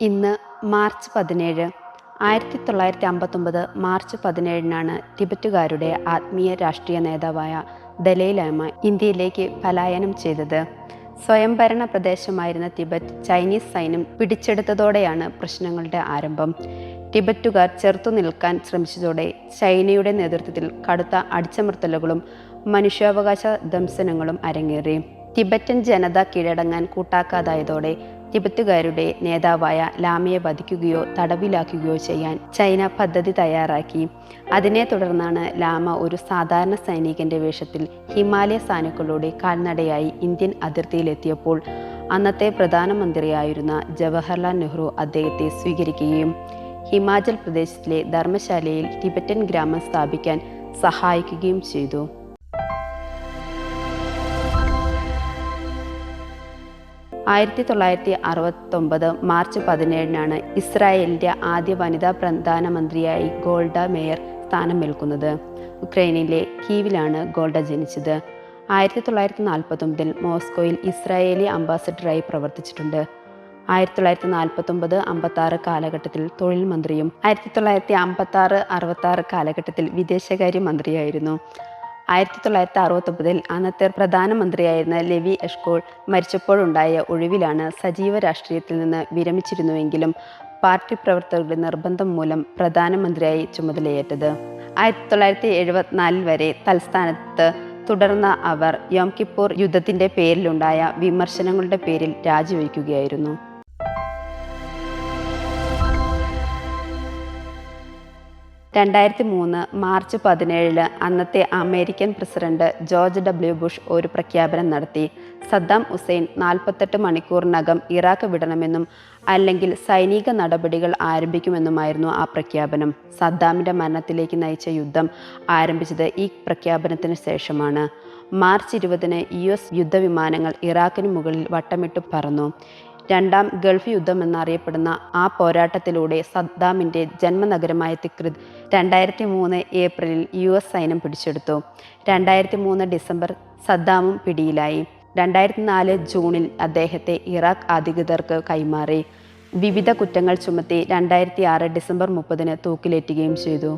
ഇന്ന് മാർച്ച് പതിനേഴ്. ആയിരത്തി തൊള്ളായിരത്തി അമ്പത്തൊമ്പത് മാർച്ച് പതിനേഴിനാണ് ടിബറ്റുകാരുടെ ആത്മീയ രാഷ്ട്രീയ നേതാവായ ദലൈലാമ ഇന്ത്യയിലേക്ക് പലായനം ചെയ്തത്. സ്വയംഭരണ പ്രദേശമായിരുന്ന ടിബറ്റ് ചൈനീസ് സൈന്യം പിടിച്ചെടുത്തതോടെയാണ് പ്രശ്നങ്ങളുടെ ആരംഭം. ടിബറ്റുകാർ ചെറുത്തു നിൽക്കാൻ ശ്രമിച്ചതോടെ ചൈനയുടെ നേതൃത്വത്തിൽ കടുത്ത അടിച്ചമർത്തലുകളും മനുഷ്യാവകാശ ദംശനങ്ങളും അരങ്ങേറി. ടിബറ്റൻ ജനത കീഴടങ്ങാൻ കൂട്ടാക്കാതായതോടെ ടിബറ്റുകാരുടെ നേതാവായ ലാമയെ വധിക്കുകയോ തടവിലാക്കുകയോ ചെയ്യാൻ ചൈന പദ്ധതി തയ്യാറാക്കി. അതിനെ തുടർന്നാണ് ലാമ ഒരു സാധാരണ സൈനികന്റെ വേഷത്തിൽ ഹിമാലയ സാനുക്കളോടെ കാൽനടയായി ഇന്ത്യൻ അതിർത്തിയിലെത്തിയപ്പോൾ അന്നത്തെ പ്രധാനമന്ത്രിയായിരുന്ന ജവഹർലാൽ നെഹ്റു അദ്ദേഹത്തെ സ്വീകരിക്കുകയും ഹിമാചൽ പ്രദേശിലെ ധർമ്മശാലയിൽ ടിബറ്റൻ ഗ്രാമം സ്ഥാപിക്കാൻ സഹായിക്കുകയും ചെയ്തു. ആയിരത്തി തൊള്ളായിരത്തി അറുപത്തൊമ്പത് മാർച്ച് പതിനേഴിനാണ് ഇസ്രായേലിന്റെ ആദ്യ വനിതാ പ്രധാനമന്ത്രിയായി ഗോൾഡ മേയർ സ്ഥാനം ഏൽക്കുന്നത് ഉക്രൈനിലെ കീവിലാണ് ഗോൾഡ ജനിച്ചത്. ആയിരത്തി തൊള്ളായിരത്തി നാൽപ്പത്തൊമ്പതിൽ മോസ്കോയിൽ ഇസ്രായേലി അംബാസഡറായി പ്രവർത്തിച്ചിട്ടുണ്ട്. ആയിരത്തി തൊള്ളായിരത്തി നാൽപ്പത്തൊമ്പത് അമ്പത്താറ് കാലഘട്ടത്തിൽ തൊഴിൽ മന്ത്രിയും ആയിരത്തി തൊള്ളായിരത്തി അമ്പത്താറ് അറുപത്താറ് കാലഘട്ടത്തിൽ വിദേശകാര്യ മന്ത്രിയായിരുന്നു. ആയിരത്തി തൊള്ളായിരത്തി അറുപത്തൊമ്പതിൽ അന്നത്തെ പ്രധാനമന്ത്രിയായിരുന്ന ലെവി എഷ്കോൾ മരിച്ചപ്പോഴുണ്ടായ ഒഴിവിലാണ് സജീവ രാഷ്ട്രീയത്തിൽ നിന്ന് വിരമിച്ചിരുന്നുവെങ്കിലും പാർട്ടി പ്രവർത്തകരുടെ നിർബന്ധം മൂലം പ്രധാനമന്ത്രിയായി ചുമതലയേറ്റത്. ആയിരത്തി തൊള്ളായിരത്തി എഴുപത്തിനാലിൽ വരെ തൽസ്ഥാനത്ത് തുടർന്ന അവർ യോം കിപ്പൂർ യുദ്ധത്തിന്റെ പേരിലുണ്ടായ വിമർശനങ്ങളുടെ പേരിൽ രാജിവെക്കുകയായിരുന്നു. രണ്ടായിരത്തി മൂന്ന് മാർച്ച് പതിനേഴിൽ അന്നത്തെ American president George W Bush ഒരു പ്രഖ്യാപനം നടത്തി. സദ്ദാം ഹുസൈൻ നാൽപ്പത്തെട്ട് മണിക്കൂറിനകം ഇറാഖ് വിടണമെന്നും അല്ലെങ്കിൽ സൈനിക നടപടികൾ ആരംഭിക്കുമെന്നുമായിരുന്നു ആ പ്രഖ്യാപനം. സദ്ദാമിന്റെ മരണത്തിലേക്ക് നയിച്ച യുദ്ധം ആരംഭിച്ചത് ഈ പ്രഖ്യാപനത്തിന് ശേഷമാണ്. മാർച്ച് ഇരുപതിന് യു എസ് യുദ്ധവിമാനങ്ങൾ ഇറാഖിന് മുകളിൽ വട്ടമിട്ട് പറന്നു. രണ്ടാം ഗൾഫ് യുദ്ധം എന്നറിയപ്പെടുന്ന ആ പോരാട്ടത്തിലൂടെ സദ്ദാമിന്റെ ജന്മനഗരമായ തിക്രിത് രണ്ടായിരത്തി മൂന്ന് ഏപ്രിലിൽ യു എസ് സൈന്യം പിടിച്ചെടുത്തു. രണ്ടായിരത്തി മൂന്ന് ഡിസംബർ സദ്ദാമും പിടിയിലായി. രണ്ടായിരത്തി നാല് ജൂണിൽ അദ്ദേഹത്തെ ഇറാഖ് അധികൃതർക്ക് കൈമാറി. വിവിധ കുറ്റങ്ങൾ ചുമത്തി രണ്ടായിരത്തി ആറ് ഡിസംബർ മുപ്പതിന് തൂക്കിലേറ്റുകയും ചെയ്തു.